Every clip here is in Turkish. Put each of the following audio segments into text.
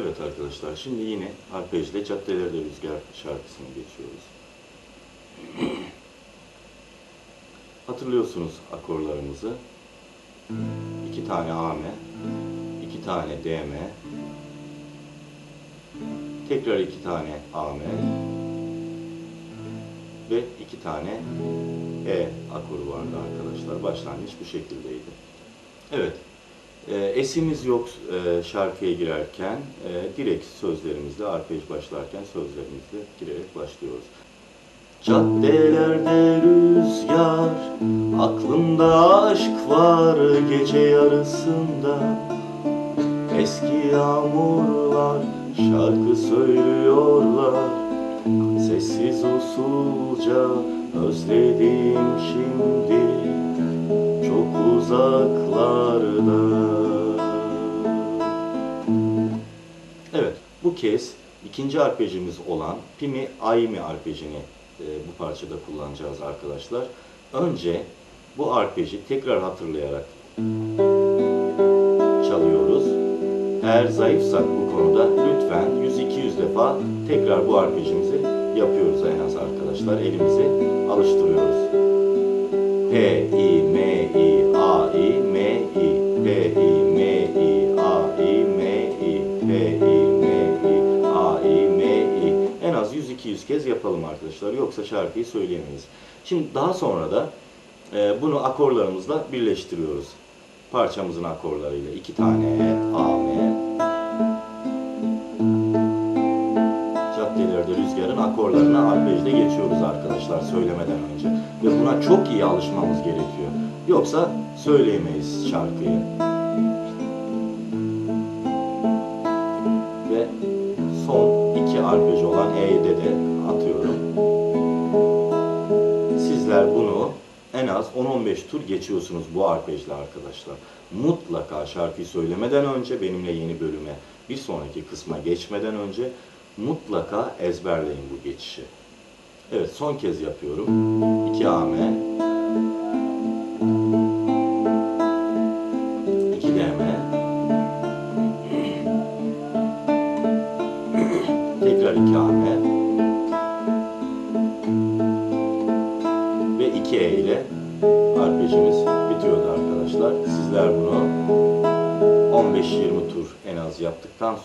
Evet arkadaşlar, şimdi yine arpejle Caddelerde Rüzgar şarkısını geçiyoruz. Hatırlıyorsunuz akorlarımızı. İki tane AM, iki tane DM, tekrar iki tane AM ve iki tane E akoru vardı arkadaşlar. Başlangıç bu şekildeydi. Evet, e, esimiz yok e, şarkıya girerken, e, direkt sözlerimizle, arpej başlarken sözlerimizle girerek başlıyoruz. Caddelerde rüzgar, aklımda aşk var gece yarısında. Eski yağmurlar şarkı söylüyorlar, sessiz usulca özledim şimdi çok uzaklarda. Evet, bu kez ikinci arpejimiz olan Pimi Aimi arpejini e, bu parçada kullanacağız arkadaşlar. Önce bu arpeji tekrar hatırlayarak çalıyoruz. Eğer zayıfsak bu konuda lütfen 100-200 defa tekrar bu arpejimizi yapıyoruz en az arkadaşlar. Elimizi alıştırıyoruz. P, I, M, I, 200 kez yapalım arkadaşlar. Yoksa şarkıyı söyleyemeyiz. Şimdi daha sonra da e, bunu akorlarımızla birleştiriyoruz. Parçamızın akorlarıyla. iki tane A, M. Caddelerde rüzgarın akorlarına arpejde geçiyoruz arkadaşlar söylemeden önce. Ve buna çok iyi alışmamız gerekiyor. Yoksa söyleyemeyiz şarkıyı. Ve son iki arpej olan E'yi en az 10-15 tur geçiyorsunuz bu arpejle arkadaşlar. Mutlaka şarkıyı söylemeden önce benimle yeni bölüme bir sonraki kısma geçmeden önce mutlaka ezberleyin bu geçişi. Evet son kez yapıyorum. 2 AM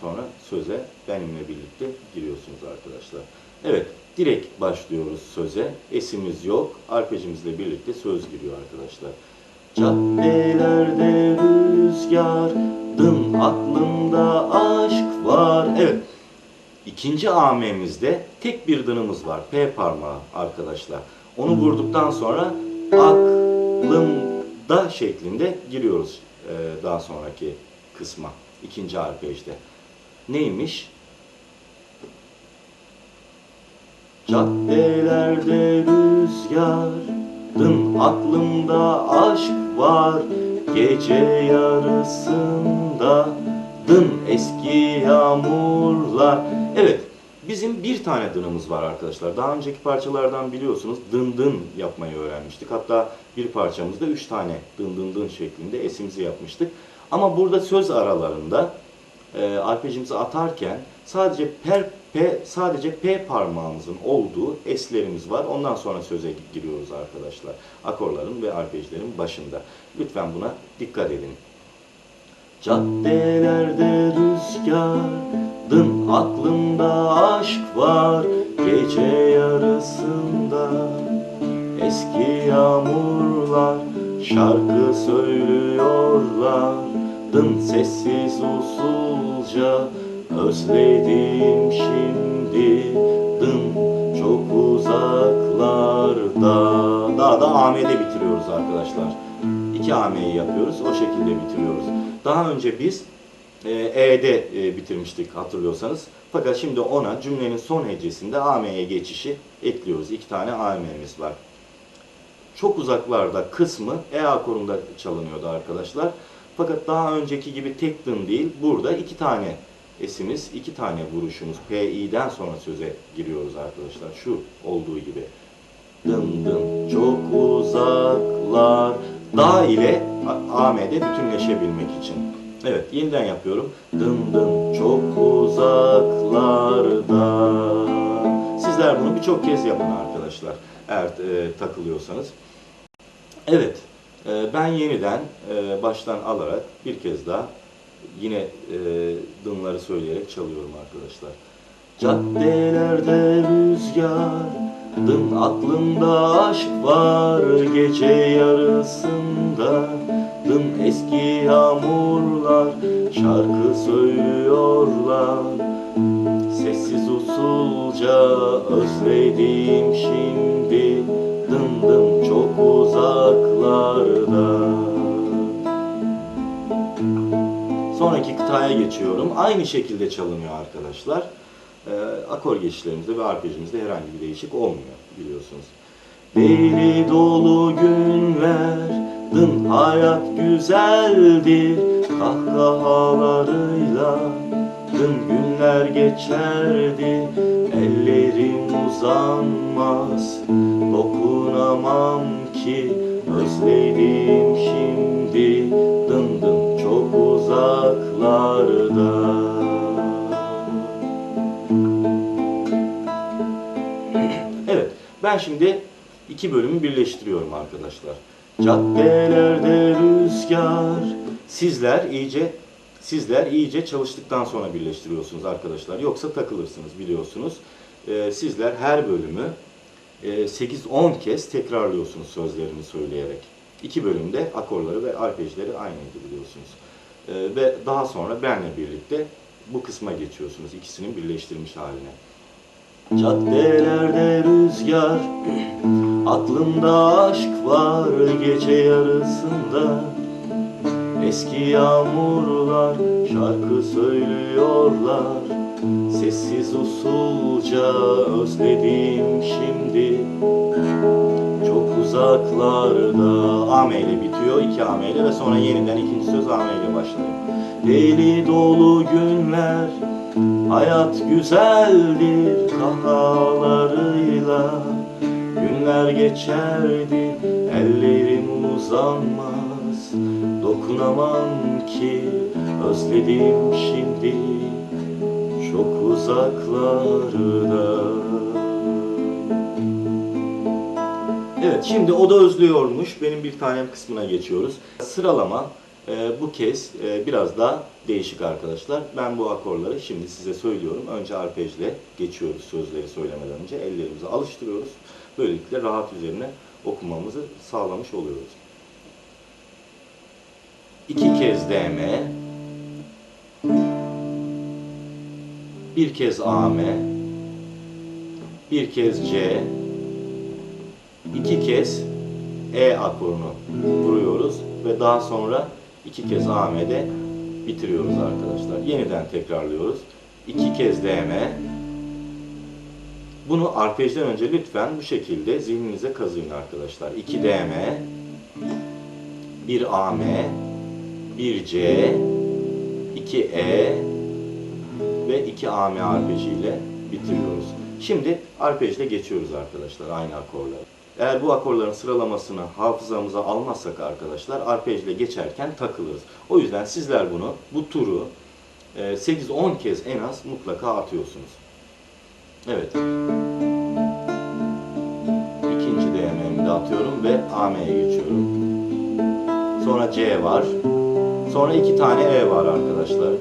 sonra söze benimle birlikte giriyorsunuz arkadaşlar. Evet, direkt başlıyoruz söze. Esimiz yok. Arpejimizle birlikte söz giriyor arkadaşlar. Caddelerde rüzgar, dın aklımda aşk var. Evet, İkinci AM'mizde tek bir dınımız var. P parmağı arkadaşlar. Onu vurduktan sonra aklımda şeklinde giriyoruz e, daha sonraki kısma. ikinci arpejde. Neymiş? Caddelerde rüzgar, dın aklımda aşk var. Gece yarısında dın eski yağmurlar. Evet, bizim bir tane dınımız var arkadaşlar. Daha önceki parçalardan biliyorsunuz dın dın yapmayı öğrenmiştik. Hatta bir parçamızda üç tane dın dın dın şeklinde esimizi yapmıştık. Ama burada söz aralarında e, arpejimizi atarken sadece per, P, sadece P parmağımızın olduğu eslerimiz var. Ondan sonra söze giriyoruz arkadaşlar. Akorların ve arpejlerin başında. Lütfen buna dikkat edin. Caddelerde rüzgar, dın aklımda aşk var gece yarısında. Eski yağmurlar şarkı söylüyorlar, dın sessiz usulca özledim şimdi, dın çok uzaklarda. Daha da AM'de bitiriyoruz arkadaşlar. İki AM'yi yapıyoruz, o şekilde bitiriyoruz. Daha önce biz e, E'de e, bitirmiştik hatırlıyorsanız. Fakat şimdi ona cümlenin son hecesinde AM'ye geçişi ekliyoruz. İki tane AM'miz var. Çok uzaklarda kısmı E akorunda çalınıyordu arkadaşlar. Fakat daha önceki gibi tek dın değil, burada iki tane esimiz, iki tane vuruşumuz PI'den sonra söze giriyoruz arkadaşlar. Şu olduğu gibi. Dın dın çok uzaklar. Da ile AM'de bütünleşebilmek için. Evet, yeniden yapıyorum. Dın dın çok uzaklarda. Sizler bunu birçok kez yapın arkadaşlar. Eğer e, takılıyorsanız. Evet, ben yeniden e, baştan alarak bir kez daha yine e, dınları söyleyerek çalıyorum arkadaşlar. Caddelerde rüzgar, dın aklımda aşk var gece yarısında. Dın eski yağmurlar şarkı söylüyorlar. Sessiz usulca özledim şimdi uzaklarda Sonraki kıtaya geçiyorum. Aynı şekilde çalınıyor arkadaşlar. Ee, akor geçişlerimizde ve arpejimizde herhangi bir değişik olmuyor biliyorsunuz. Deli dolu günler, dın hayat güzeldir Kahkahalarıyla dın günler geçerdi Ellerim uzanmaz, dokunamam ki Özledim şimdi dın dın çok uzaklarda Evet, ben şimdi iki bölümü birleştiriyorum arkadaşlar. Caddelerde rüzgar, sizler iyice sizler iyice çalıştıktan sonra birleştiriyorsunuz arkadaşlar. Yoksa takılırsınız biliyorsunuz. Ee, sizler her bölümü 8-10 kez tekrarlıyorsunuz sözlerini söyleyerek. İki bölümde akorları ve arpejleri aynıydı biliyorsunuz. Ee, ve daha sonra benle birlikte bu kısma geçiyorsunuz ikisinin birleştirilmiş haline. Caddelerde rüzgar Aklımda aşk var gece yarısında Eski yağmurlar şarkı söylüyorlar Sessiz usulca özledim şimdi. Çok uzaklarda. Ame ile bitiyor, iki Ame ile ve sonra yeniden ikinci söz Ame ile başlıyor. Deli dolu günler Hayat güzeldir kahkahalarıyla Günler geçerdi ellerim uzanmaz. Dokunamam ki özledim şimdi Çok uzaklarda Evet şimdi o da özlüyormuş. Benim bir tanem kısmına geçiyoruz. Sıralama e, bu kez e, biraz daha değişik arkadaşlar. Ben bu akorları şimdi size söylüyorum. Önce arpejle geçiyoruz sözleri söylemeden önce. Ellerimizi alıştırıyoruz. Böylelikle rahat üzerine okumamızı sağlamış oluyoruz. İki kez DM, bir kez AM, bir kez C, iki kez E akorunu vuruyoruz ve daha sonra iki kez AM'de bitiriyoruz arkadaşlar. Yeniden tekrarlıyoruz. İki kez DM. Bunu arpejden önce lütfen bu şekilde zihninize kazıyın arkadaşlar. 2 DM, 1 AM, 1 C, 2 E ve 2 AM arpejiyle bitiriyoruz. Şimdi arpejle geçiyoruz arkadaşlar aynı akorları. Eğer bu akorların sıralamasını hafızamıza almazsak arkadaşlar arpejle geçerken takılırız. O yüzden sizler bunu, bu turu e, 8-10 kez en az mutlaka atıyorsunuz. Evet. İkinci DM'mi de atıyorum ve AM'ye geçiyorum. Sonra C var. Sonra iki tane E var arkadaşlar.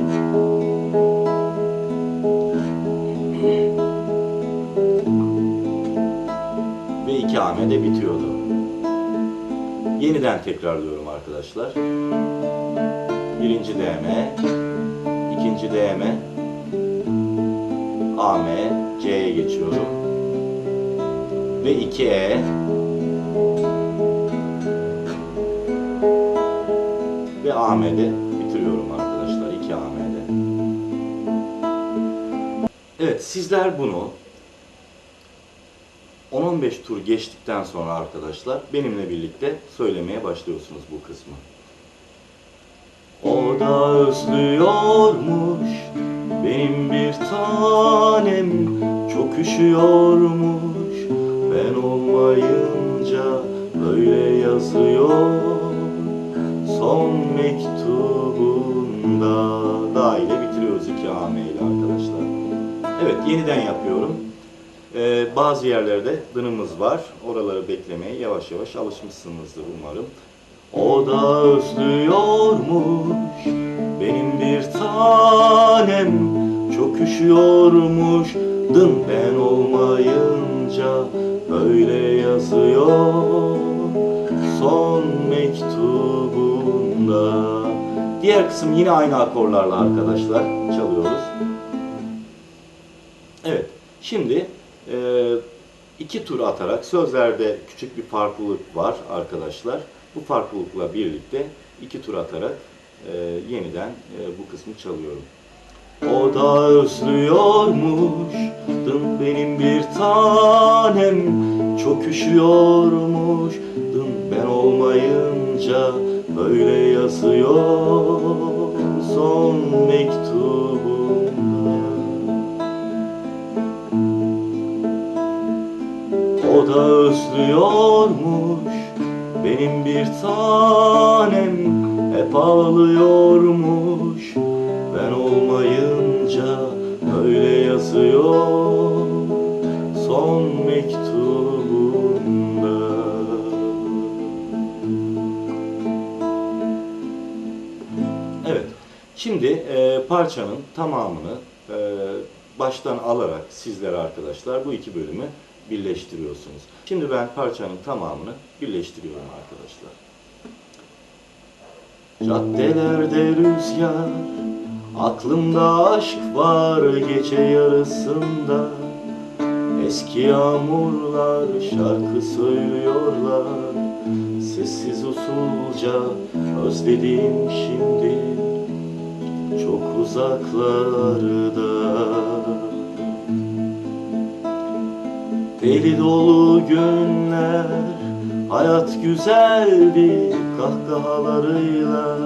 Ve iki AM de bitiyordu. Yeniden tekrarlıyorum arkadaşlar. Birinci DM, ikinci DM, AM, C'ye geçiyorum. Ve 2E. Ve AM'de bitiriyorum arkadaşlar. 2 AM'de. Evet sizler bunu 10-15 tur geçtikten sonra arkadaşlar benimle birlikte söylemeye başlıyorsunuz bu kısmı. O da özlüyormuş benim bir tanem çok üşüyormuş ben olmayınca böyle yazıyor son mektubunda 32 AM ile arkadaşlar. Evet yeniden yapıyorum. Ee, bazı yerlerde dınımız var. Oraları beklemeye yavaş yavaş alışmışsınızdır umarım. O da özlüyormuş benim bir tanem çok üşüyormuş dın ben olmayınca öyle yazıyor son mektubunda. Diğer kısım yine aynı akorlarla arkadaşlar çalıyoruz. Evet, şimdi iki tur atarak sözlerde küçük bir farklılık var arkadaşlar. Bu farklılıkla birlikte iki tur atarak e, yeniden e, bu kısmı çalıyorum. O da özlüyormuş dın benim bir tanem çok üşüyormuş dın ben olmayınca böyle yazıyor son mektubunda. Da özlüyormuş benim bir tanem hep ağlıyormuş ben olmayınca öyle yazıyor son mektubunda. Evet, şimdi e, parçanın tamamını e, baştan alarak sizlere arkadaşlar bu iki bölümü birleştiriyorsunuz. Şimdi ben parçanın tamamını birleştiriyorum arkadaşlar. Caddelerde rüzgar, aklımda aşk var gece yarısında. Eski yağmurlar şarkı söylüyorlar, sessiz usulca özledim şimdi çok uzaklarda. Deli dolu günler Hayat güzeldi kahkahalarıyla.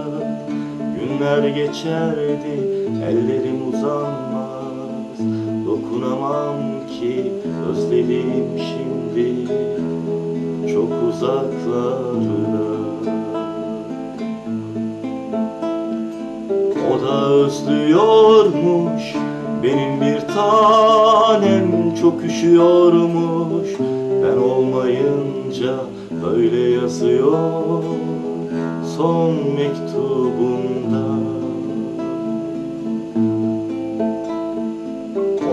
Günler geçerdi ellerim uzanmaz. Dokunamam ki özledim şimdi Çok uzaklarda O da özlüyormuş benim bir tanem çok üşüyormuş. Ben olmayınca böyle yazıyor son mektubunda.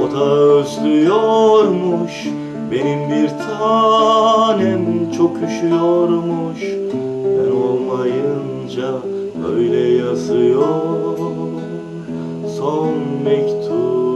O da özlüyormuş. Benim bir tanem çok üşüyormuş. Ben olmayınca öyle yazıyor son mektup.